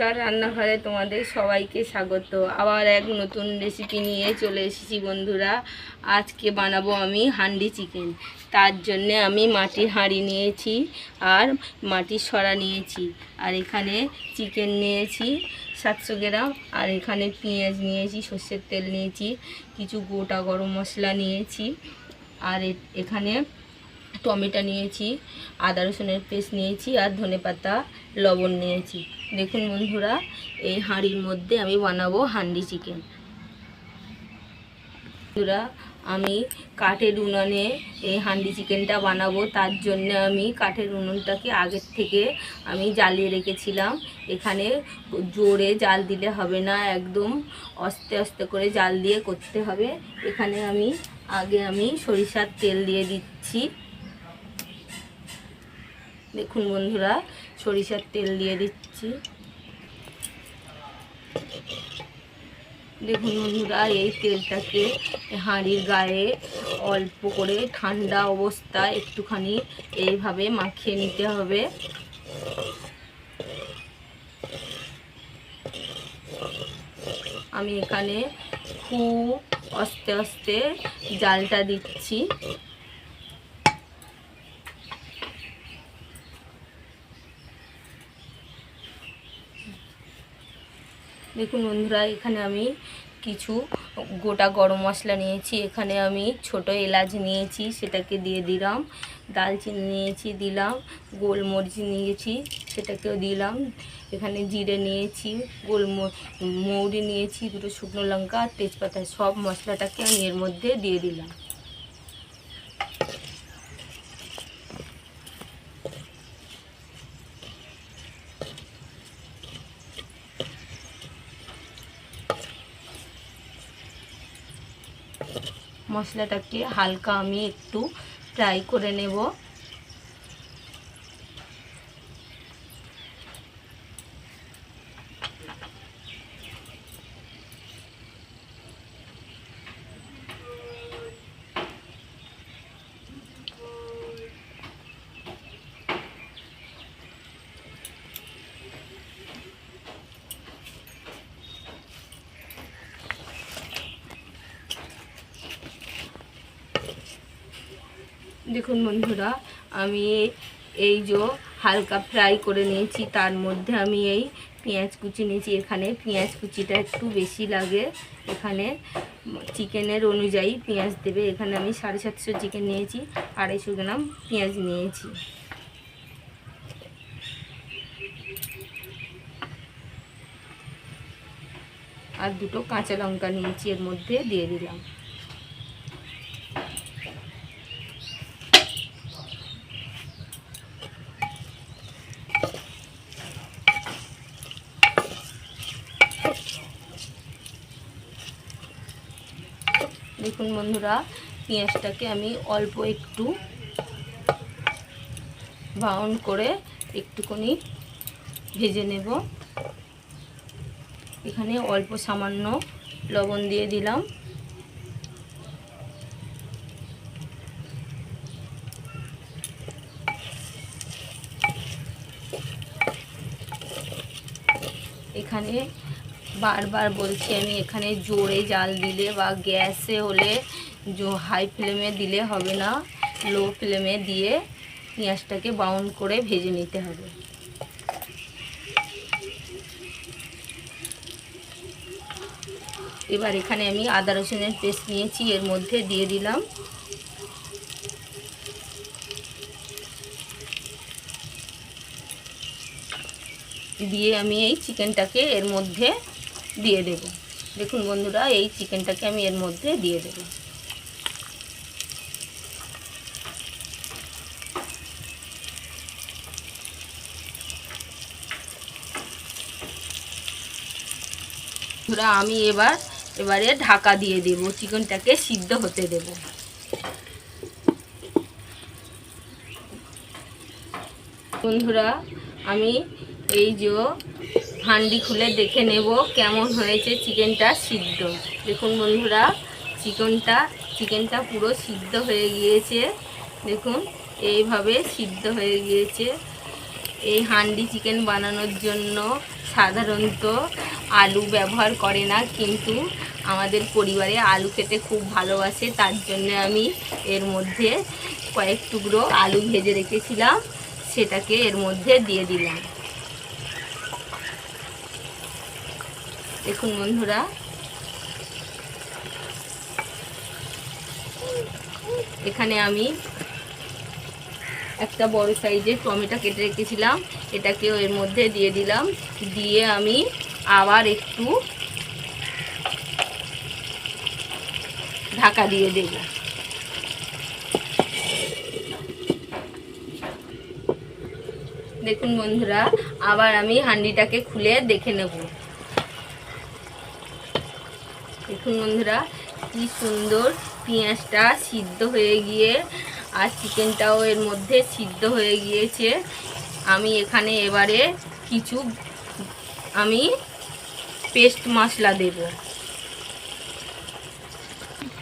কার রান্নাঘরে তোমাদের সবাইকে স্বাগত। আবার এক নতুন রেসিপি নিয়ে চলে এসেছি বন্ধুরা। আজকে বানাবো আমি হান্ডি চিকেন। তার জন্য আমি মাটির হাঁড়ি নিয়েছি আর মাটির সরা নিয়েছি। আর এখানে চিকেন নিয়েছি সাতশো গ্রাম। আর এখানে পেঁয়াজ নিয়েছি, সর্ষের তেল নিয়েছি, কিছু গোটা গরম মশলা নিয়েছি। আর এখানে টমেটো নিয়েছি, আদা রসুনের পেস্ট নিয়েছি আর ধনেপাতা লবণ নিয়েছি। দেখুন বন্ধুরা, এই হাঁড়ির মধ্যে আমি বানাবো হান্ডি চিকেন। বন্ধুরা, আমি কাঠের উনুনে এই হান্ডি চিকেনটা বানাবো, তার জন্য আমি কাঠের উনুনটাকে আগের থেকে আমি জ্বালিয়ে রেখেছিলাম। এখানে জোরে জাল দিলে হবে না, একদম আস্তে আস্তে করে জাল দিয়ে করতে হবে। এখানে আমি, আগে আমি সরিষার তেল দিয়ে দিচ্ছি। দেখুন বন্ধুরা, সরিষার তেল দিয়ে দিচ্ছি। দেখুন বন্ধুরা, এই তেলটাকে হাঁড়ির গায়ে অল্প করে ঠান্ডা অবস্থায় একটুখানি এইভাবে মাখিয়ে নিতে হবে। আমি এখানে খুব আস্তে আস্তে জালটা দিচ্ছি। দেখুন বন্ধুরা, এখানে আমি কিছু গোটা গরম মশলা নিয়েছি। এখানে আমি ছোট এলাচ নিয়েছি, সেটাকে দিয়ে দিলাম। দালচিনি নিয়েছি, দিলাম। গোলমরিচ নিয়েছি, সেটাকেও দিলাম। এখানে জিরে নিয়েছি, গোলম, মৌরি নিয়েছি, দুটো শুকনো লঙ্কা আর তেজপাতা, সব মশলাটাকে আমি এর মধ্যে দিয়ে দিলাম। মশলাটাকে হালকা আমি একটু ফ্রাই করে নেব। দেখুন বন্ধুরা, আমি এই যে হালকা ফ্রাই করে নিয়েছি, তার মধ্যে আমি এই পেঁয়াজ কুচি নিয়েছি। এখানে পেঁয়াজ কুচিটা একটু বেশি লাগে। এখানে চিকেনের অনুযায়ী পেঁয়াজ দেবে। এখানে আমি সাড়ে সাতশো চিকেন নিয়েছি, আড়াইশো গ্রাম পেঁয়াজ নিয়েছি। আর দুটো কাঁচা লঙ্কা নিয়েছি, এর মধ্যে দিয়ে দিলাম। দেখুন বন্ধুরা, পেঁয়াজটাকে আমি অল্প একটু ব্রাউন করে একটুখানি ভেজে নেব। এখানে অল্প সামান্য লবণ দিয়ে দিলাম। এখানে বারবার বলছি আমি, এখানে জোরে জাল দিলে বা গ্যাসে হলে জো হাই ফ্লেমে দিলে হবে না। লো ফ্লেমে দিয়ে পেঁয়াজটাকে বাউন করে ভেজে নিতে হবে। এবার এখানে আমি আদা রসুনের পেস্ট নিয়েছি, এর মধ্যে দিয়ে দিলাম। দিয়ে আমি এই চিকেনটাকে এর মধ্যে দিয়ে দেব। দেখুন বন্ধুরা, এই চিকেনটাকে আমি এর মধ্যে দিয়ে দেব। বন্ধুরা, আমি এবার, এবারে ঢাকা দিয়ে দেব। চিকেনটাকে সিদ্ধ হতে দেব। বন্ধুরা, আমি এই যে হান্ডি খুলে দেখে নেব কেমন হয়েছে চিকেনটা সিদ্ধ। দেখুন বন্ধুরা, চিকেনটা চিকেনটা পুরো সিদ্ধ হয়ে গিয়েছে। দেখুন, এইভাবে সিদ্ধ হয়ে গিয়েছে। এই হান্ডি চিকেন বানানোর জন্য সাধারণত আলু ব্যবহার করে না, কিন্তু আমাদের পরিবারে আলু খেতে খুব ভালোবাসে। তার জন্য আমি এর মধ্যে কয়েক টুকরো আলু ভেজে রেখেছিলাম, সেটাকে এর মধ্যে দিয়ে দিলাম। দেখুন বন্ধুরা। এখানে আমি একটা বড় সাইজের টমেটো কেটে রেখেছিলাম। এটাকেও এর মধ্যে দিয়ে দিলাম। দিয়ে আমি আবার একটু ঢাকা দিয়ে দেব। দেখুন বন্ধুরা, আবার আমি হান্ডিটাকে খুলে দেখে নেব। দেখুন বন্ধুরা, কি সুন্দর পেঁয়াজটা সিদ্ধ হয়ে গিয়ে আর চিকেনটাও এর মধ্যে সিদ্ধ হয়ে গিয়েছে। আমি এখানে এবারে কিছু, আমি পেস্ট মশলা দেব।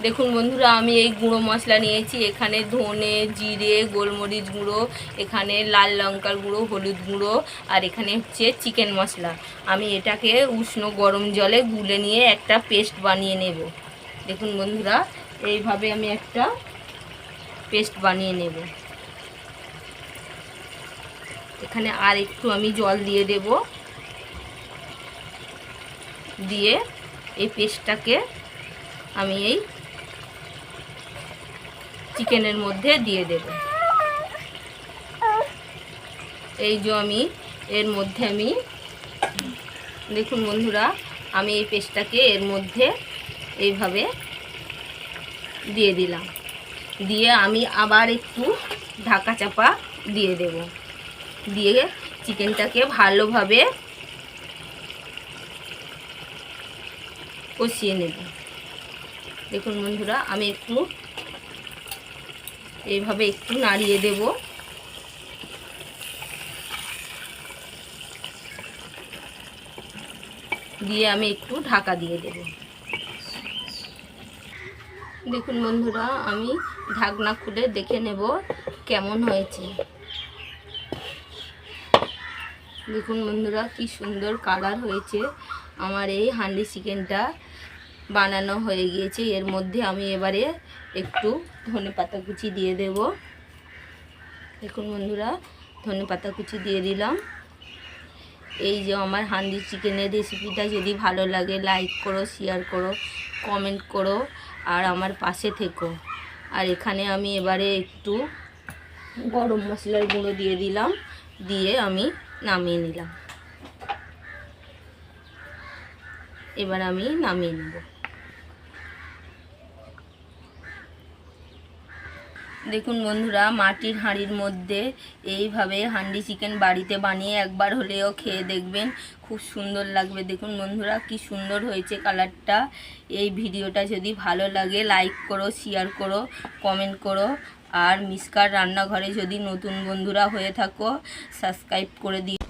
দেখুন বন্ধুরা, আমি এই গুঁড়ো মশলা নিয়েছি। এখানে ধনে, জিরে, গোলমরিচ গুঁড়ো, এখানে লাল লঙ্কার গুঁড়ো, হলুদ গুঁড়ো, আর এখানে হচ্ছে চিকেন মশলা। আমি এটাকে উষ্ণ গরম জলে গুলে নিয়ে একটা পেস্ট বানিয়ে নেব। দেখুন বন্ধুরা, এইভাবে আমি একটা পেস্ট বানিয়ে নেব। এখানে আর একটু আমি জল দিয়ে দেব। দিয়ে এই পেস্টটাকে আমি এই চিকেনের মধ্যে দিয়ে দেব। এই যে আমি, এর মধ্যে আমি, দেখুন বন্ধুরা, আমি এই পেস্টটাকে এর মধ্যে এইভাবে দিয়ে দিলাম। দিয়ে আমি আবার একটু ঢাকা চাপা দিয়ে দেব। দিয়ে চিকেনটাকে ভালোভাবে কষিয়ে নেব। দেখুন বন্ধুরা, আমি একটু এইভাবে একটু নাড়িয়ে দেব। দিয়ে আমি একটু ঢাকা দিয়ে দেব। দেখুন বন্ধুরা, আমি ঢাকনা খুলে দেখে নেব কেমন হয়েছে। দেখুন বন্ধুরা, কি সুন্দর কালার হয়েছে আমার এই হান্ডি চিকেনটা। বানানো হয়ে গিয়েছে। এর মধ্যে আমি এবারে একটু ধনে পাতা কুচি দিয়ে দেব। দেখুন বন্ধুরা, ধনে পাতা কুচি দিয়ে দিলাম। এই যে আমার হান্ডি চিকেনের রেসিপিটা যদি ভালো লাগে, লাইক করো, শেয়ার করো, কমেন্ট করো আর আমার পাশে থেকো। আর এখানে আমি এবারে একটু গরম মশলার গুঁড়ো দিয়ে দিলাম, দিয়ে আমি নামিয়ে নিলাম। এবার আমি নামিয়ে নেব। দেখুন বন্ধুরা, মাটির হাঁড়ির মধ্যে এইভাবে হান্ডি চিকেন বাড়িতে বানিয়ে একবার হলেও খেয়ে দেখবেন। খুব সুন্দর লাগবে। দেখুন বন্ধুরা, কি সুন্দর হয়েছে কালারটা। এই ভিডিওটা যদি ভালো লাগে, লাইক করো, শেয়ার করো, কমেন্ট করো। আর মিসকার রান্নাঘরে যদি নতুন বন্ধুরা হয়ে থাকো, সাবস্ক্রাইব করে দিও।